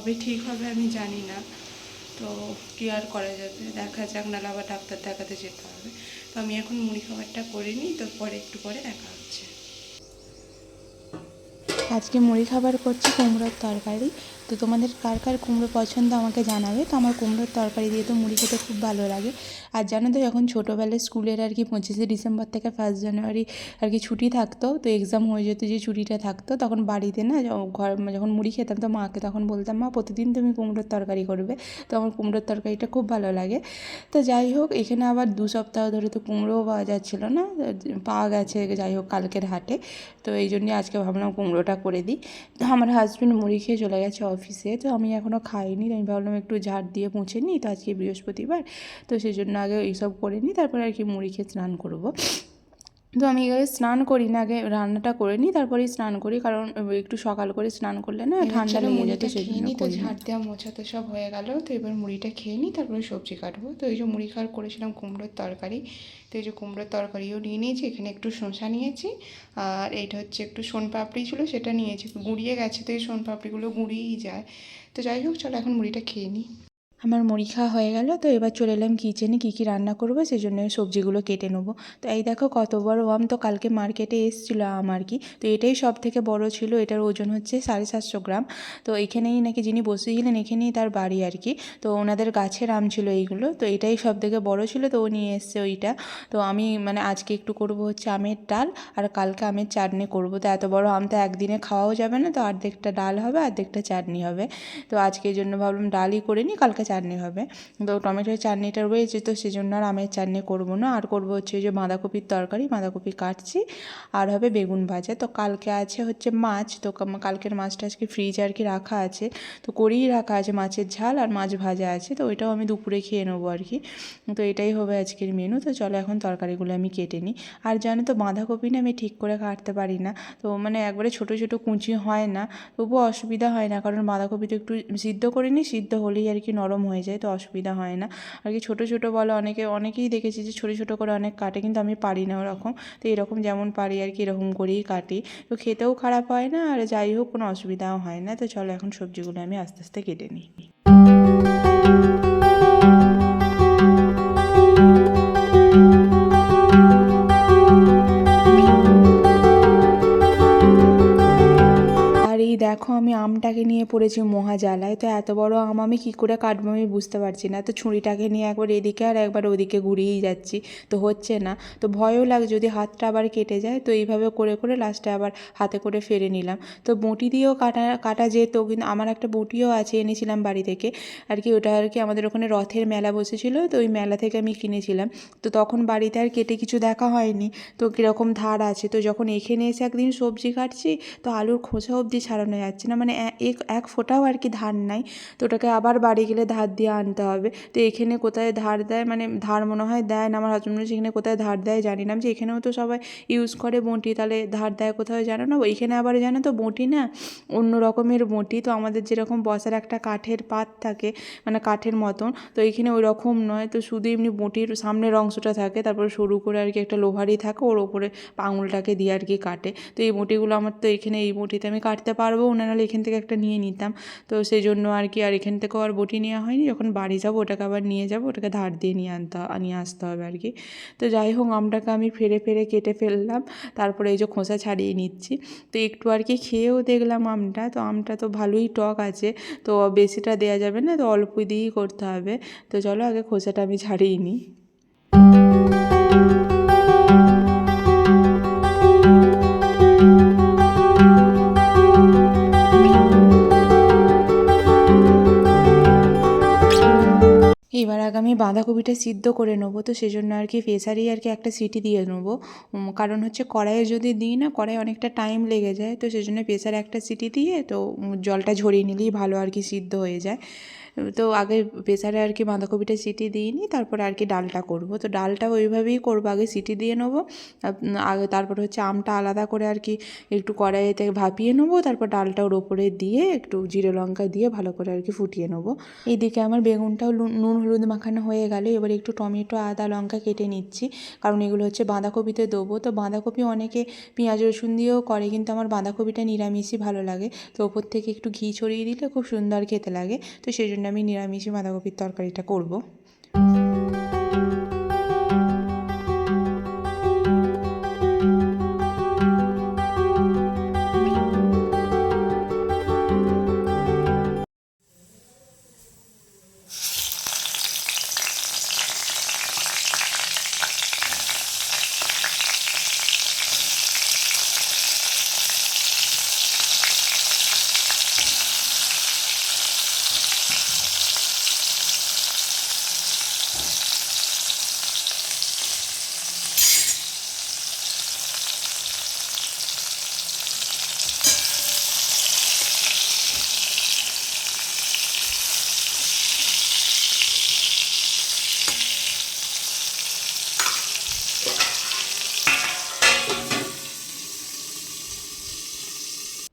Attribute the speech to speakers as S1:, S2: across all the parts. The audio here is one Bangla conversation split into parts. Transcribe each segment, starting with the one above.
S1: কবে ঠিক হবে আমি জানি না। তো কি আর করা যাবে? দেখা যাক, নাহলে আবার ডাক্তার দেখাতে যেতে হবে। তো আমি এখন মুড়ি খাবারটা করে নিই, তো পরে একটু পরে দেখা হচ্ছে।
S2: আজকে মুড়ি খাবার করছি, কুমড়োর তরকারি। তো তোমাদের কার কার কুমড়ো পছন্দ আমাকে জানাবে। তো আমার কুমড়োর তরকারি দিয়ে তো মুড়ি খেতে খুব ভালো লাগে। আর জানো তো যখন ছোটোবেলায় স্কুলের আর কি পঁচিশে ডিসেম্বর থেকে ফার্স্ট জানুয়ারি আর কি ছুটি থাকতো, তো এক্সাম হয়ে যেত যে ছুটিটা থাকতো, তখন বাড়িতে না ঘর যখন মুড়ি খেতাম, তো মাকে তখন বলতাম, মা, প্রতিদিন তুমি কুমড়োর তরকারি করবে। তো আমার কুমড়োর তরকারিটা খুব ভালো লাগে। তো যাই হোক, এখানে আবার দু সপ্তাহ ধরে তো কুমড়োও পাওয়া যাচ্ছিল না। পাওয়া গেছে যাই হোক কালকের হাটে। তো এই জন্যই আজকে ভাবলাম কুমড়োটা করে দিই। তো আমার হাজব্যান্ড মুড়ি খেয়ে চলে গেছে অফিসে তো আমি এখনও খাইনি। আমি ভাবলাম একটু ঝাড় দিয়ে মুছে নিই, তো আজকে বৃহস্পতিবার, তো সেই জন্য আগে এইসব করে নিই, তারপরে আর কি মুড়ি খেয়ে স্নান করব। তো আমি আগে স্নান করি না আগে রান্নাটা করে নিই তারপরেই স্নান করি কারণ একটু সকাল করে স্নান করলে না ঠান্ডা লেগে যেতে সেই
S1: খেয়ে
S2: জন্য
S1: নিই তো ঝাড় দেওয়া মোছা তো সব হয়ে গেল তো এবার মুড়িটা খেয়ে নিই তারপরে সবজি কাটবো তো এই যে মুড়ি খাওয়ার করেছিলাম কুমড়োর তরকারি তো এই যে কুমড়োর তরকারিও নিয়ে নিয়েছি এখানে একটু শসা নিয়েছি আর এইটা হচ্ছে একটু সোন পাপড়ি ছিল সেটা নিয়েছি গুঁড়িয়ে গেছে তো এই সোন পাপড়িগুলো গুঁড়িয়েই যায় তো যাই হোক চলো এখন মুড়িটা খেয়ে নিই।
S2: আমার মুড়ি খাওয়া হয়ে গেল, তো এবার চলে এলাম কিচেনে কী কী রান্না করব সেই জন্য সবজিগুলো কেটে নেব। তো এই দেখো কত বড় আম, তো কালকে মার্কেটে এসেছিল আম আর কি। তো এটাই সব থেকে বড় ছিল, এটার ওজন হচ্ছে সাড়ে সাতশো গ্রাম। তো এখানেই নাকি যিনি বসেছিলেন, এখানেই তার বাড়ি আর কি। তো ওনাদের গাছের আম ছিল এইগুলো, তো এটাই সব থেকে বড় ছিল, তো ও নিয়ে এসছে ওইটা। তো আমি মানে আজকে একটু করব হচ্ছে আমের ডাল, আর কালকে আমের চাটনি করব। তো এত বড় আম তো একদিনে খাওয়াও যাবে না, তো অর্ধেকটা ডাল হবে, অর্ধেকটা চাটনি হবে। তো আজকের জন্য ভাবলাম ডালই করে নিই, কালকে চাটনি হবে। তো টমেটোর চাটনিটা রয়েছে তো সেজন্য আর আমের চাটনি করব না। আর করব হচ্ছে যে বাঁধাকপির তরকারি, বাঁধাকপি কাটছি। আর হবে বেগুন ভাজা। তো কালকে আছে হচ্ছে মাছ। তো কালকের মাছটা আজকে ফ্রিজে আর কি রাখা আছে। তো করেই রাখা আছে মাছের ঝাল আর মাছ ভাজা আছে। তো ওইটাও আমি দুপুরে খেয়ে নেব আর কি। তো এটাই হবে আজকের মেনু তো চলো এখন তরকারিগুলো আমি কেটে নিই। আর জানো তো বাঁধাকপি না আমি ঠিক করে কাটতে পারি না। তো মানে একবারে ছোটো ছোটো কুঁচি হয় না। তবুও অসুবিধা হয় না। কারণ বাঁধাকপি তো একটু সিদ্ধ করে নিই। সিদ্ধ হলেই আর কি নরম হয়ে যায়, তো অসুবিধা হয় না। আর কি ছোটো ছোটো বলো অনেকে, অনেকেই দেখেছি যে ছোটো ছোটো করে অনেক কাটে, কিন্তু আমি পারি না ওরকম। তো এরকম যেমন পারি আর কি, এরকম করেই কাটি। তো খেতেও খারাপ হয় না, আর যাই হোক, কোনো অসুবিধাও হয় না। তো চলো এখন সবজিগুলো আমি আস্তে আস্তে কেটে নিই। দেখো আমি আমটাকে নিয়ে পড়েছি মহাজালায়, তো এত বড় আম আমি কী করে কাটবো আমি বুঝতে পারছি না। তো ছুরিটাকে নিয়ে একবার এদিকে আর একবার ওদিকে ঘুরিয়েই যাচ্ছি, তো হচ্ছে না। তো ভয়ও লাগে যদি হাতটা আবার কেটে যায়, তো এইভাবে করে করে লাস্টে আবার হাতে করে ফেরে নিলাম। তো বঁটি দিয়েও কাটা কাটা যেত, কিন্তু আমার একটা বঁটিও আছে এনেছিলাম বাড়ি থেকে। আর কি ওটা আর কি আমাদের ওখানে রথের মেলা বসেছিল, তো ওই মেলা থেকে আমি কিনেছিলাম। তো তখন বাড়িতে আর কেটে কিছু দেখা হয়নি, তো কীরকম ধার আছে। তো যখন এখানে এসে একদিন সবজি কাটছি, তো আলুর খোসা অবধি ছাড়ানো যাচ্ছে না। মানে এক এক ফোঁটাও আর কি ধার নাই। তো ওটাকে আবার বাড়ি গেলে ধার দিয়ে আনতে হবে। তো এখানে কোথায় ধার দেয়? মানে ধার মনে হয় দেয় না। আমার হাজব্যান্ড সেখানে কোথায় ধার দেয় জানি না। যে এখানেও তো সবাই ইউজ করে বঁটি। তাহলে ধার দেয় কোথাও জানো না? ওইখানে আবার জানো তো বঁটি না? অন্য রকমের বঁটি। তো আমাদের যেরকম বসার একটা কাঠের পাত থাকে মানে কাঠের মতন, তো এইখানে ওই রকম নয়। তো শুধু এমনি বঁটির সামনের অংশটা থাকে। তারপরে সরু করে আর কি একটা লোহারই থাকে। ওর ওপরে আঙুলটাকে দিয়ে আর কি কাটে। তো এই বঁটিগুলো আমার তো এখানে এই বঁটিতে আমি কাটতে পারব নাহলে এখান থেকে একটা নিয়ে নিতাম। তো সেই জন্য আর কি, আর এখান থেকেও আর বটি নেওয়া হয়নি। যখন বাড়ি যাব, ওটাকে আবার নিয়ে যাব, ওটাকে ধার দিয়ে নিয়ে আনতে নিয়ে আসতে হবে আর কি। তো যাই হোক, আমটাকে আমি ফেরে ফেরে কেটে ফেললাম। তারপরে এই যে খোসা ছাড়িয়ে নিচ্ছি। তো একটু আর কি খেয়েও দেখলাম আমটা। তো আমটা তো ভালোই টক আছে। তো বেশিটা দেওয়া যাবে না, তো অল্প দিয়েই করতে হবে। তো চলো আগে খোসাটা আমি ছাড়িয়ে নিই। এবার আগে আমি বাঁধাকপিটা সিদ্ধ করে নেব, তো সেজন্য আর কি প্রেসারেই আর কি একটা সিটি দিয়ে নেব। কারণ হচ্ছে কড়াইয়ে যদি দিই না কড়াই অনেকটা টাইম লেগে যায়, তো সেজন্য প্রেসারে একটা সিটি দিয়ে তো জলটা ঝরিয়ে নিলেই ভালো আর কি সিদ্ধ হয়ে যায়। তো আগে প্রেসারে আর কি বাঁধাকপিটা সিটি দিই দিইনি, তারপরে আর কি ডালটা করব। তো ডালটা ওইভাবেই করব, আগে সিটি দিয়ে নেব আগে তারপর হচ্ছে আমটা আলাদা করে আর কি একটু কড়াইতে ভাপিয়ে নেব, তারপর ডালটা ওর ওপরে দিয়ে একটু জিরে লঙ্কা দিয়ে ভালো করে আর কি ফুটিয়ে নেব। এইদিকে আমার বেগুনটাও নুন হলুদ মাখানো হয়ে গেল, এবার একটু টমেটো, আদা, লঙ্কা কেটে নিচ্ছি, কারণ এগুলো হচ্ছে বাঁধাকপিতে দেবো। তো বাঁধাকপি অনেকে পেঁয়াজ, রসুন দিয়েও করে, কিন্তু আমার বাঁধাকপিটা নিরামিষই ভালো লাগে। তো ওপর থেকে একটু ঘি ছড়িয়ে দিলে খুব সুন্দর খেতে লাগে। তো সেই জন্য আমি নিরামিষই বাঁধাকপির তরকারিটা করব।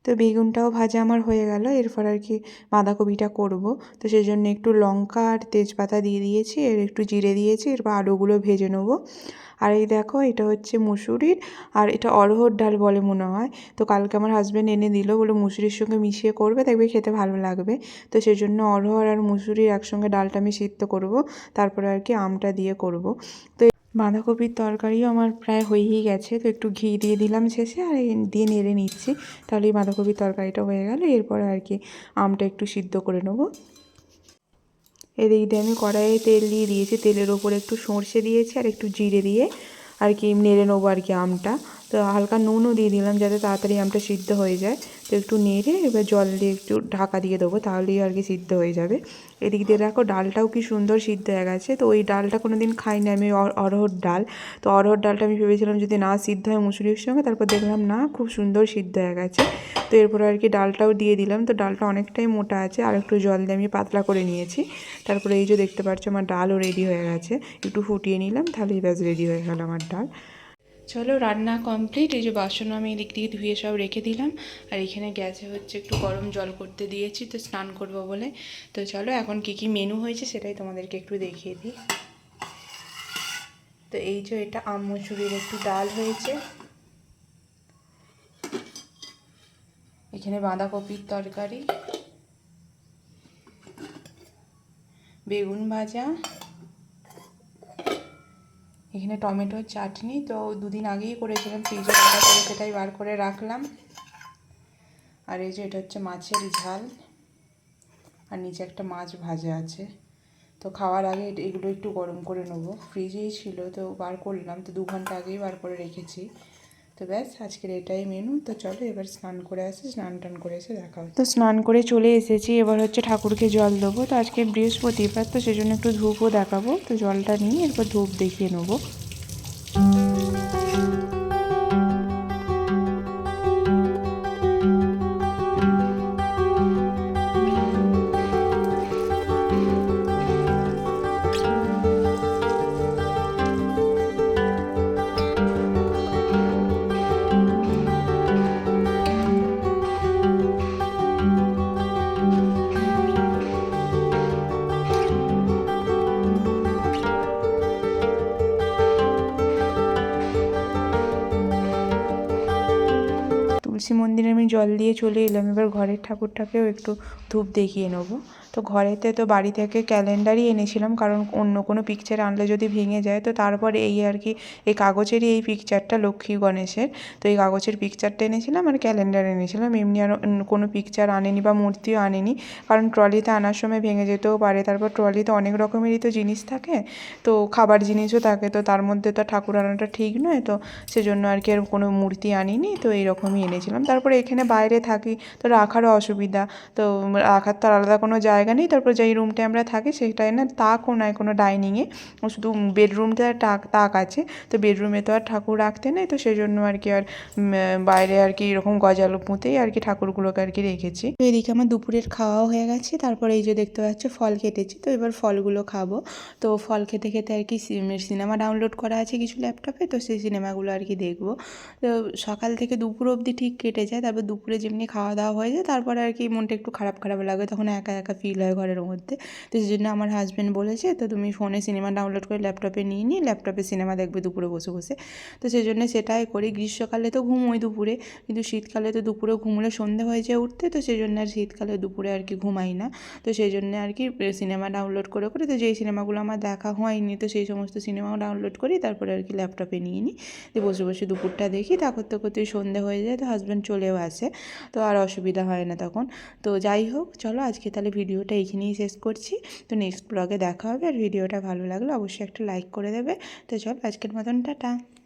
S2: তো বেগুনটাও ভাজা আমার হয়ে গেল, এরপর আর কি বাঁধাকপিটা করব। তো সেই জন্য একটু লঙ্কা আর তেজপাতা দিয়ে দিয়েছি এর একটু জিরে দিয়েছি, এরপর আলুগুলো ভেজে নেব। আর এই দেখো, এটা হচ্ছে মুসুরির, আর এটা অরহর ডাল বলে মনে হয়। তো কালকে আমার হাজব্যান্ড এনে দিল বলে মুসুরির সঙ্গে মিশিয়ে করবে, দেখবে খেতে ভালো লাগবে। তো সেই জন্য অরহর আর মুসুরির একসঙ্গে ডালটা আমি সিদ্ধ করব, তারপরে আর কি আমটা দিয়ে করব। তো বাঁধাকপির তরকারিও আমার প্রায় হয়েই গেছে, তো একটু ঘি দিয়ে দিলাম শেষে আর দিয়ে নেড়ে নিচ্ছি। তাহলে এই বাঁধাকপির তরকারিটা হয়ে গেল, এরপর আর কি আমটা একটু সিদ্ধ করে নেব। এদিক দিয়ে আমি কড়াইয়ে তেল দিয়ে দিয়েছি, তেলের ওপরে একটু সর্ষে দিয়েছি আর একটু জিরে দিয়ে আর কি নেড়ে নেব আর কি আমটা। তো হালকা নুনও দিয়ে দিলাম যাতে তাড়াতাড়ি আমটা সিদ্ধ হয়ে যায়। তো একটু নেড়ে এবার জল দিয়ে একটু ঢাকা দিয়ে দেবো, তাহলেই আর কি সিদ্ধ হয়ে যাবে। এদিক দিয়ে দেখো ডালটাও কি সুন্দর সিদ্ধ হয়ে গেছে। তো ওই ডালটা কোনো দিন খাইনি আমি, অর- অরহর ডাল। তো অরহর ডালটা আমি ভেবেছিলাম যদি না সিদ্ধ হয় মুসুরির সঙ্গে, তারপর দেখলাম না, খুব সুন্দর সিদ্ধ হয়ে গেছে। তো এরপরে আর কি ডালটাও দিয়ে দিলাম। তো ডালটা অনেকটাই মোটা আছে, আর একটু জল দিয়ে আমি পাতলা করে নিয়েছি। তারপরে এই যে দেখতে পাচ্ছ আমার ডালও রেডি হয়ে গেছে। একটু ফুটিয়ে নিলাম, তাহলেই ব্যাস রেডি হয়ে গেল আমার ডাল। চলো রান্না কমপ্লিট এই যে বাসনও আমি এদিক দিয়ে ধুয়ে সব রেখে দিলাম। আর এখানে গ্যাসে হচ্ছে একটু গরম জল করতে দিয়েছি, তো স্নান করব বলে। তো চলো এখন কি কি মেনু হয়েছে সেটাই তোমাদেরকে একটু দেখিয়ে দিই। তো এই যে এটা আম একটু ডাল হয়েছে। এখানে বাঁধাকপির তরকারি। বেগুন ভাজা। এখানে টমেটোর চাটনি। তো দুদিন আগেই করেছিলাম, ফ্রিজে রাখা করে সেটাই বার করে রাখলাম। আর এই যে এটা হচ্ছে মাছের ঝাল। আর নিচে একটা মাছ ভাজা আছে। তো খাওয়ার আগে এগুলো একটু গরম করে নেব। ফ্রিজেই ছিল, তো বার করলাম। তো দু ঘণ্টা আগেই বার করে রেখেছি। তো ব্যাস, আজকের এটাই মেনু তো চলো এবার স্নান করে আসি, স্নান টান করে এসে দেখা তো স্নান করে চলে এসেছি, এবার হচ্ছে ঠাকুরকে জল দেবো। তো আজকে বৃহস্পতিবার, তো সেজন্য একটু ধূপও দেখাবো। তো জলটা নিয়ে এরপর ধূপ দেখিয়ে নেব। জল দিয়ে চলে এলাম। এবার ঘরের ঠাকুরটাকেও একটু ধূপ দেখিয়ে নেব। তো ঘরেতে তো বাড়ি থেকে ক্যালেন্ডারই এনেছিলাম, কারণ অন্য কোনো পিকচার আনলে যদি ভেঙে যায়, তো তারপর এই আর কি, এই কাগজেরই এই পিকচারটা লক্ষ্মী গণেশের। তো এই কাগজের পিকচারটা এনেছিলাম আর ক্যালেন্ডার এনেছিলাম। এমনি আর কোনো পিকচার আনেনি বা মূর্তিও আনেনি, কারণ ট্রলিতে আনার সময় ভেঙে যেতেও পারে। তারপর ট্রলিতে অনেক রকমেরই তো জিনিস থাকে, তো খাবার জিনিসও থাকে। তো তার মধ্যে তো ঠাকুর আনাটা ঠিক নয়, তো সেজন্য আর কি আর কোনো মূর্তি আনিনি, তো এইরকমই এনেছিলাম। তারপরে এখানে বাইরে থাকি, তো রাখারও অসুবিধা। তো রাখার তো আলাদা কোনো জায়গা নেই, তারপর যেই রুমটায় আমরা থাকি সেটায় না তাকও নয় কোনো ডাইনিংয়ে শুধু বেডরুমটা তাক তাক আছে, তো বেডরুমে তো আর ঠাকুর রাখতে নেই, তো সেই জন্য আর কি আর বাইরে আর কি এরকম গজালো পুঁতেই আর কি ঠাকুরগুলোকে আর কি রেখেছি। তো এদিকে আমার দুপুরের খাওয়াও হয়ে গেছে, তারপরে এই যে দেখতে পাচ্ছ ফল কেটেছি তো এবার ফলগুলো খাব। তো ফল খেতে খেতে আর কি সিনেমা ডাউনলোড করা আছে কিছু ল্যাপটপে তো সেই সিনেমাগুলো আর কি দেখব। তো সকাল থেকে দুপুর অবধি ঠিক কেটে যায়, তারপর দুপুরে যেমনি খাওয়া দাওয়া হয়ে যায়, তারপরে আর কি মনটা একটু খারাপ খারাপ লাগে, তখন একা একা ফিল হয় ঘরের মধ্যে। তো সেই জন্য আমার হাজব্যান্ড বলেছে, তো তুমি ফোনে সিনেমা ডাউনলোড করে ল্যাপটপে নিয়ে নিই ল্যাপটপে সিনেমা দেখবে দুপুরে বসে বসে। তো সেই জন্য সেটাই করি। গ্রীষ্মকালে তো ঘুমোই দুপুরে, কিন্তু শীতকালে তো দুপুরে ঘুমলে সন্ধে হয়ে যায় উঠতে, তো সেই জন্য আর শীতকালে দুপুরে আর কি ঘুমাই না। তো সেই জন্য আর কি সিনেমা ডাউনলোড করে করে তো যেই সিনেমাগুলো আমার দেখা হয়নি, তো সেই সমস্ত সিনেমাও ডাউনলোড করি, তারপরে আর কি ল্যাপটপে নিয়ে নিই। দিয়ে বসে বসে দুপুরটা দেখি তা করতে করতে সন্ধে হয়ে যায়, তো হাজব্যান্ড চলেও আসে। তো আর অসুবিধা হয় না তখন। তো যাই হোক, চলো আজকে তাহলে ভিডিওটা এইখানেই শেষ করছি। তো নেক্সট ব্লগে দেখা হবে, আর ভিডিওটা ভালো লাগলে অবশ্যই একটা লাইক করে দেবে। তো চলো আজকের মতন, টাটা।